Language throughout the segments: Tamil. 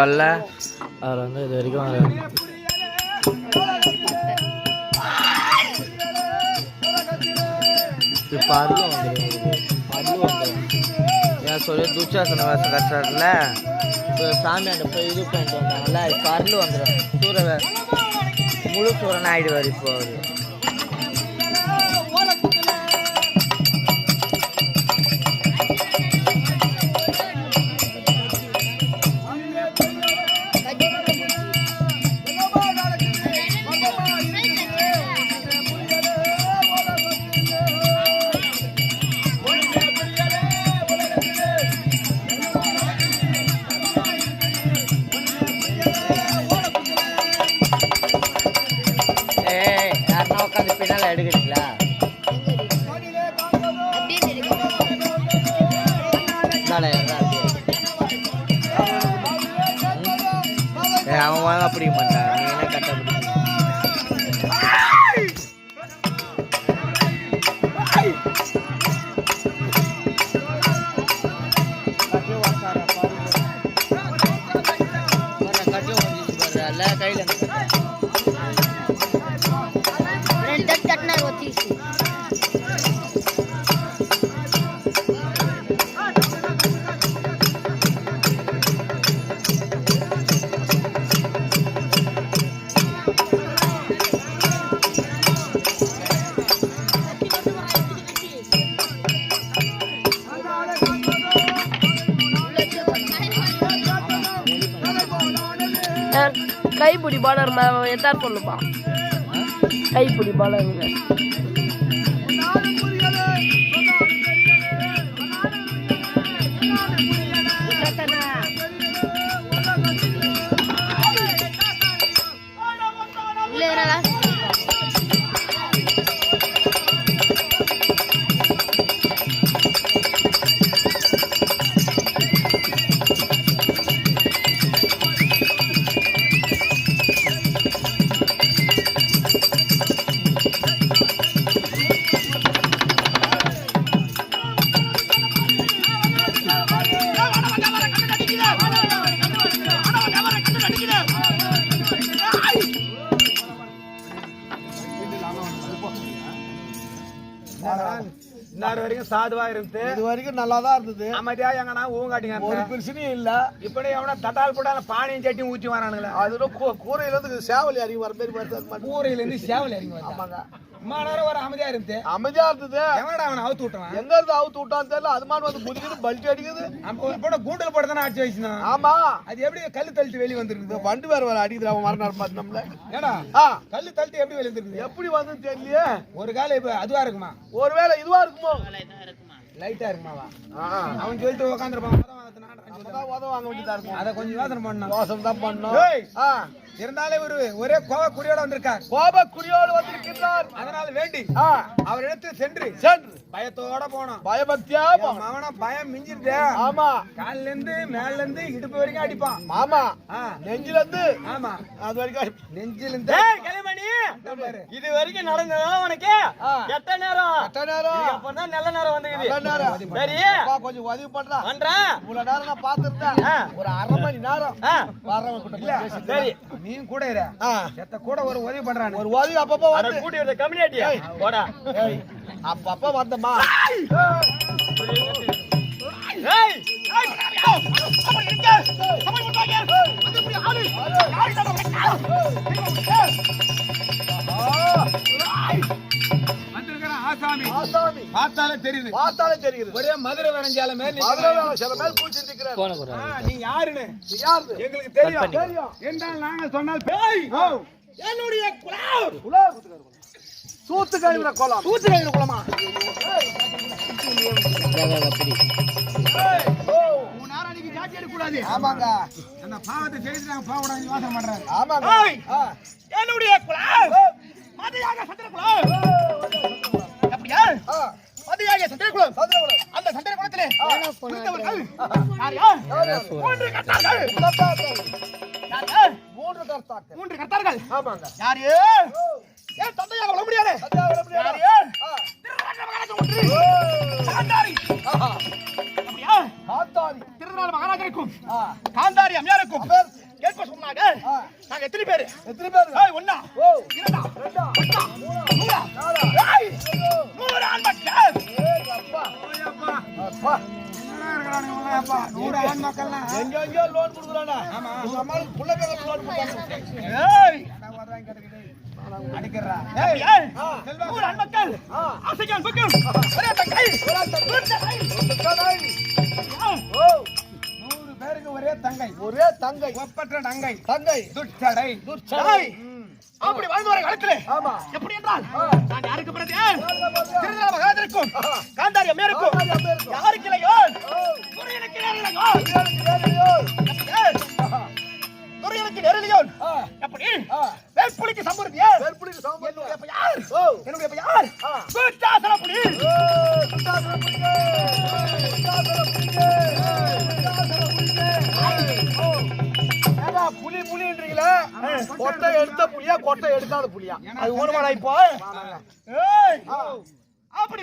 வரல. அவர் வந்து இது வரைக்கும் இப்போ அதுவும் வந்துடும் அதுவும் வந்துடும் ஏன் சொல்லி துச்சாசன வேஷம் கட்டுறாருல. சாமியாண்ட போய் இது பண்ணிட்டு வந்தாங்கல்ல இப்போ அருள் வந்துடும் சூர முழு சூரன் ஆயிடுவார் இப்போ அவர். உட்காந்து பின்னால் எடுக்கிறீங்களா? அவன் அப்படி மாட்டான். நீ என்ன கட்ட கையில் கைப்பிடி பாலர் எத்தார் சொல்லுப்பா கைப்பிடி பாலருங்க. சாதுவா இருந்து இது வரைக்கும் நல்லா தான் இருந்தது. அமைதியா எங்கன்னா ஊங்காட்டிங்க ஒரு பிரச்சனையும் இல்ல. இப்படி எவனா தட்டால் போட்டால பானையும் சட்டியும் ஊற்றி வரானுங்களே. அது கூரையில இருந்து சேவல் இறங்கி வர மாதிரி. ஊரையில இருந்து சேவல் இறங்கி ஆமாங்க. நேரம் ஒரு அமைதியா இருந்து. அமைதியா இருந்தது. எவனடா அவனை அவுத்து விட்டான்? எங்க இருந்து அவுத்து விட்டான்னு தெரியல. அது மாதிரி வந்து குதிக்குது பல்ட்டி அடிக்குது. அப்ப ஒரு போட கூண்டல் போட தானே அடிச்சு வச்சுனான் ஆமா. அது எப்படி கல்லு தள்ளிட்டு வெளியே வந்துருக்குது? வண்டு வேற வேற அடிக்குது அவன் மரணம் பார்த்து நம்மள. ஏடா கல்லு தள்ளிட்டு எப்படி வெளியே வந்துருக்குது? எப்படி வந்து தெரியலையே. ஒரு கால இப்ப அதுவா இருக்குமா? ஒருவேளை இதுவா இருக்குமோ? லைட்டா இருக்குமாவா அவன் சொல்லிட்டு உட்காந்துருப்பான் அதை கொஞ்சம் யோசனை தான் பண்ணோம் இருந்தாலே ஒரு ஒரே கோவ குறியோட வந்திருக்கார். கோப குறியோடு அதனால வேண்டி அவர் இடத்து சென்று சென்று. பயத்தோட போனோம் பயபக்தியா. மகனை பயம் மிஞ்சிருதே ஆமா. கால்ல இருந்து மேல இருந்து இடுப்பு வரைக்கும் அடிப்பான். ஆமா. நெஞ்சில இருந்து ஆமா. அது வரைக்கும் நெஞ்சில இருந்து இதோ வரைக்கும் நடந்ததா உனக்கு. எத்த நேரம் எட்ட நேரம் அப்பதான் நல்ல நேரம் வந்துக்குது நல்ல நேரம். சரி கொஞ்சம் உதவி பண்றா பண்றேன் இவ்வளவு நேரம் நான் பாத்துருந்தேன். ஒரு அரை மணி நேரம். வர்றவங்க கிட்ட சரி நீ கூட இரு ஆ. செத்த கூட ஒரு உதவி பண்றானு ஒரு உதவி அப்பப்போ வந்து கூட்டி வந்த கம்யூனிட்டி போடா ஏய், அப்பப்ப வந்தம்மா ஏய் வந்திருக்கிற ஆசாமி. ஆசாமி. பார்த்தாலே தெரியுது. பார்த்தாலே தெரியுது. ஒரே மதுரை வரைஞ்சால மேல மதுரை வேலை சில மேல் பூச்சி நிக்கிறார் நீ யாருன்னு? யாரு எங்களுக்கு தெரியும். தெரியும் என்றால் நாங்க சொன்னால் பேய்! என்னுடைய குலாவ் உலா சூத்து கழிவுற கோலம். தூத்து கையில் குலமா? அப்படி உன் நேரம் அன்னைக்கு ஜாட்டி எடுக்கக்கூடாது ஆமாங்க அந்த பாவத்தை செய்து நாங்க பாவடாங்க யோசனை பண்றாரு ஆமாங்க ஏய். ஆ. என்னுடைய குலாவ் மதியாக சந்திர குலாவ் அப்படியா ஆ. மதியாக சந்திர குலம் சந்திரகுலம். அந்த சந்திர குலத்திலே குளித்தவர்கள் யார்? யார்? மூன்று கர்த்தார்கள். யார் யார்? மூன்று கர்த்தாக்கள். மூன்று கர்த்தார்கள் ஆமாங்க. யாரு ஓ, ஏன் தந்தையாக வர முடியாது. சத்தியாகிரம் முடியாதா? யாரு ஆ. திருநகர மகாராஜா ஒன்று. ஓ. காந்தாரி. ஆஹா. அப்படியா? காத்தாடி திருநகர திருநாள் மகாராஜனுக்கும் ஆ. காந்தாரி அம்மையாருக்கும் பேர் கேட்க சொன்னாங்க. ஆ. நாங்க எத்தனை பேரு? எத்தனை பேர் ஓ. இரண்டா. ரெண்டா. மூணா. நாலா. எங்க எங்கயோ லோன் கொடுக்குறானா உங்க அம்மாவுக்கு புள்ள பேருக்கு லோன் கொடுத்தாங்க ஏய். அடிக்கிறா. ஏய், நூறு ஆண் மக்கள் ஆ. ஆசைக்கான் மக்கள். ஒரே தங்கை ஒரே தங்கை ஏய், ஓ. நூறு பேருக்கு ஒரே தங்கை. ஒரே தங்கை. ஒப்பற்ற தங்கை தங்கை. துச்சடை ஏய், அப்படி வாழ்ந்து வர காலத்திலே எப்படி என்றால். நான் யாருக்கு பிறகு. திருநாள் மகாராஜனுக்கும் காந்தாரி அம்மையாருக்கும். யாருக்கு இல்லையோ ஓ துரியனுக்கு நேரிலையோ பிள்ளைகளுக்கு வேலையோ ஏய், துரியனுக்கு நேரிலையோ ஆ. எப்படி? வேட்புலிக்கு சம்பூர்த்தியே என்னுடைய பெயர் ஓ. என்னுடைய. கூட்டாசன புலி. கொட்டை எடுத்த புலியா கொட்டை எடுக்காத புலியா அது ஊனமாடா இப்போ அப்படி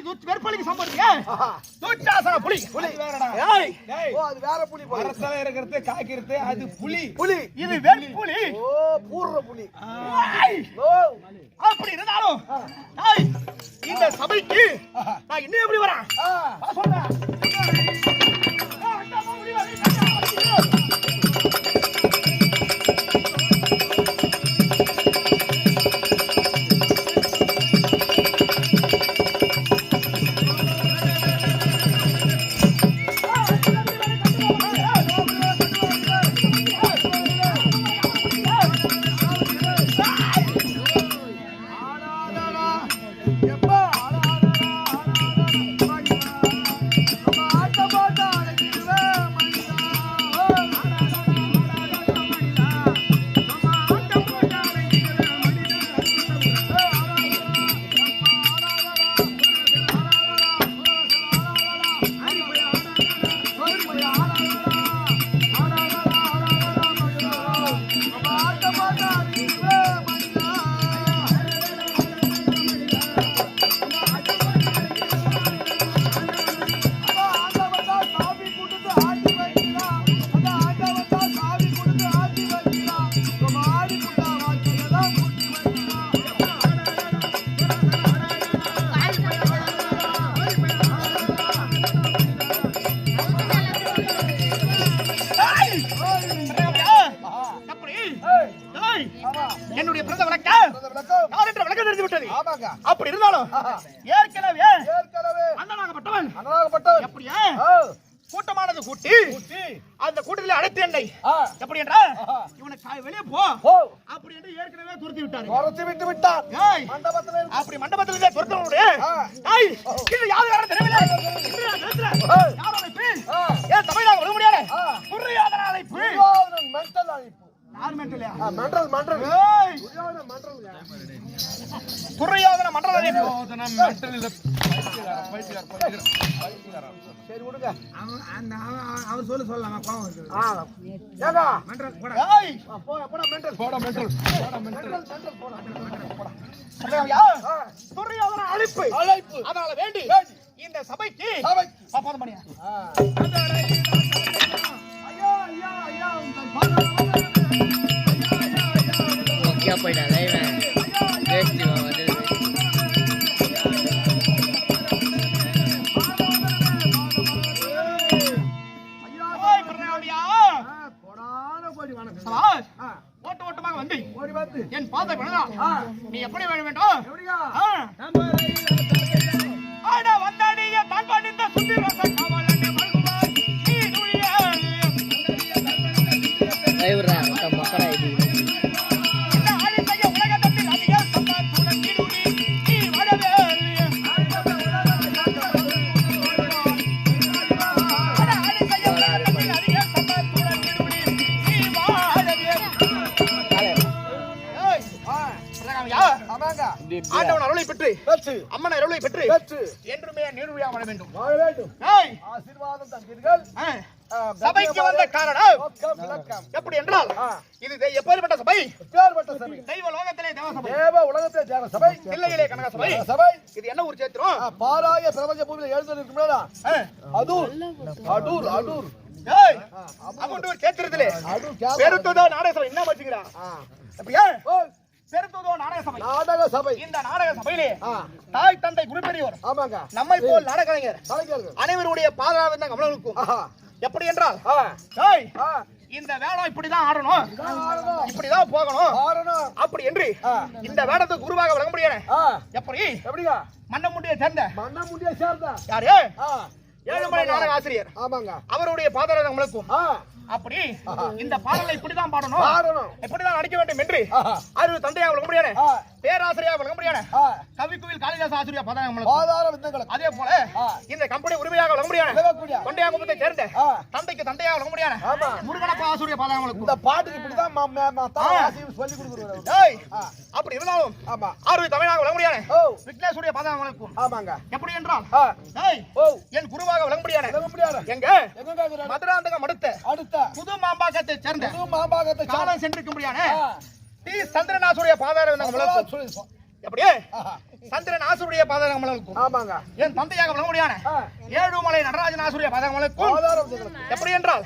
சம்பூர்த்தியே ஆஹா. கூட்டாசன புலி புலி வேறடா. ஏய். ஓ அது வேற புலி போல. மரத்துல இருக்கிறது காய்க்கிறது அது புலி புலி இது வேட்புலி ஓ பூர்ற புலி ஏய், ஓ. அப்படி இருந்தாலும் இந்த சபைக்கு நான் இன்னும் எப்படி அப்படி இருந்தாலும். ஏற்கனவே அண்ணனாகப்பட்டவன். எப்படியா? கூட்டமானது கூட்டி அந்த கூட்டத்தில் அழைத்து என்னை. எப்படி என்றால் ஆஹா. இவனை கா- வெளியே போ. அப்படி என்று ஏற்கனவே துரத்தி விட்டாரு. துரத்தி விட்டு இருந்து. அப்படி மண்டபத்திலே துரத்தவனுடைய. ஏய், இது யாரு யாரும் தெரியவில்லை. ஏன் தமிழாக வர முடியாது? ஆ. புரியாத அழைப்பு. மென்டல் அழைப்பு. மென்டல் மென்டல் மென்டல் துரியோதன மண்டல அழைப்பு சரி விடுங்க. அவர் சொல்ல சொல்லலாம். போ போடா மென்டல் போட மென்டல் மென்டல் மென்டல் போடா. துரியோதன அழைப்பு. அழைப்பு. அதனால வேண்டி. இந்த சபைக்கு சபைக்கு. பப்பது மணியா. ஐயா ஐயா ஐயா மொக்கையா போயிட்டான். இவன் வேஸ்ட் இவன் வந்து என் பாதை நீ எப்படி வேணும் வேண்டும் வந்தாடிய தான் பணிந்த பெற்று அம்மன் அருளை பெற்று பெற்று என்றுமே நீடுழியா வாழ வேண்டும். வாழ வேண்டும். ஆசீர்வாதம் தந்தீர்கள். சபைக்கு வந்த காரணம் எப்படி என்றால். இது எப்பேற்பட்ட சபை? சபை. தெய்வ லோகத்திலே தேவ சபை. தேவ உலகத்தை தேவ சபை. பிள்ளைகளே கனக சபை. சபை. இது என்ன ஊர் சேர்த்திரும் ஆ, பாராய பிரபஞ்ச பூமியில எழுந்து ஆ, அதூர் அடூர் அடூர். ஏய்! அங்குண்டு கேத்திரத்திலே அது கேவலம். பெருத்துதோ நாடக சபை. என்ன வச்சுக்கிறா ஆ. அப்படியா? நாடக சபை. நாடக சபை. இந்த நாடக சபையிலே தாய் தந்தை குரு பெரியவர் ஆமாங்க. நம்மை போல் நாடக கலைஞர் கலைஞர்கள். அனைவருடைய பாதுகாப்பு கமலனுக்கும் ஆஹா. எப்படி என்றால் இந்த வேடம் இப்படிதான் ஆடணும். இப்படிதான் போகணும். அப்படி என்று. இந்த வேடத்துக்கு குருவாக விளங்க முடியாது எப்படி? எப்படிங்க? மன்னமுண்டியை சேர்ந்த. மண்ண முடிய சேர்ந்தா. யாரு? ஏழுமலை நாடக ஆசிரியர். ஆமாங்க. அவருடைய பாதரகம் விளக்கும் ஆ, அப்படி இந்த பாடலை இப்படிதான் பாடணும். இப்படிதான் நடிக்க வேண்டும் என்று. அறிவு தந்தையாக விளங்க முடியாது. ஆ, பேராசிரியர் விளங்க முடியாது. கவிக்குவில் பாதார வித்தங்களுக்கு அதே போல. இந்த கம்பெனி உரிமையாக விளங்க முடியாது. விளங்கக்கூடிய. கொண்டையாங்குப்பத்தை சேர்ந்த. தந்தைக்கு தந்தையாக விளங்க முடியாது. முருகனப்பா ஆசிரியர் பாதரகம் விளக்கும் இந்த பாட்டுக்கு இப்படிதான் சொல்லி ஆ. அப்படி இருந்தாலும் ஆமா. ஆர்வி தமிழாக விளங்க முடியாது. ஓ. விக்னேஸ்வரிய பாதரகம் விளக்கும் ஆமாங்க. எப்படி என்றால் என் குருவாக விளங்க முடியாது. எங்க? மாம்பாக்கத்தை சேர்ந்த புது மாபாகத்தை காலம் சென்றிருக்க முடியாது ஆ. டி சந்திரநாசுடைய பாதாரம் விளக்கும் சொல்லி சொ- எப்படியே. சந்திரன் ஆசுடைய பாதாரம் விளக்கும் ஆமாங்க என் தந்தையாக விளங்க முடியாது ஆ. ஏழுமலை நடராஜன் ஆசுடைய பாதாரம் எப்படி என்றால்.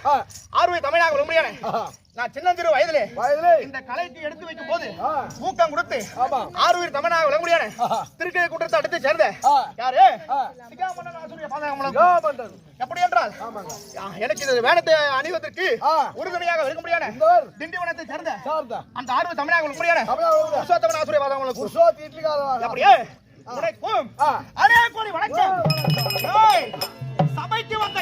ஆர்வி தமிழாக விளங்க முடியாது ஆஹா. நான் சின்னஞ்சிறு வயதிலே வயதிலே இந்த கலைக்கு எடுத்து வைக்கும் போது. ஊக்கம் கொடுத்து ஆமா ஆர்வீர் தமிழாக விளங்க முடியாது ஆஹா. திருக்கை கூட்டத்தை அடுத்து சேர்ந்த. யாரு. சிகாமன்னன் ஆசுடைய பாதாரம் எப்படி என்றால் எனக்கு இது வேடத்தை அணிவதற்கு. உறுதுணையாக இருக்க முடியாது? இந்த திண்டிவனத்தை சேர்ந்த அந்த ஆர்வ தமிழாக வருது புருஷோத்தமன் அப்படியே உனக்கும். அடே கோடி வணக்கம். சபைக்கு வந்த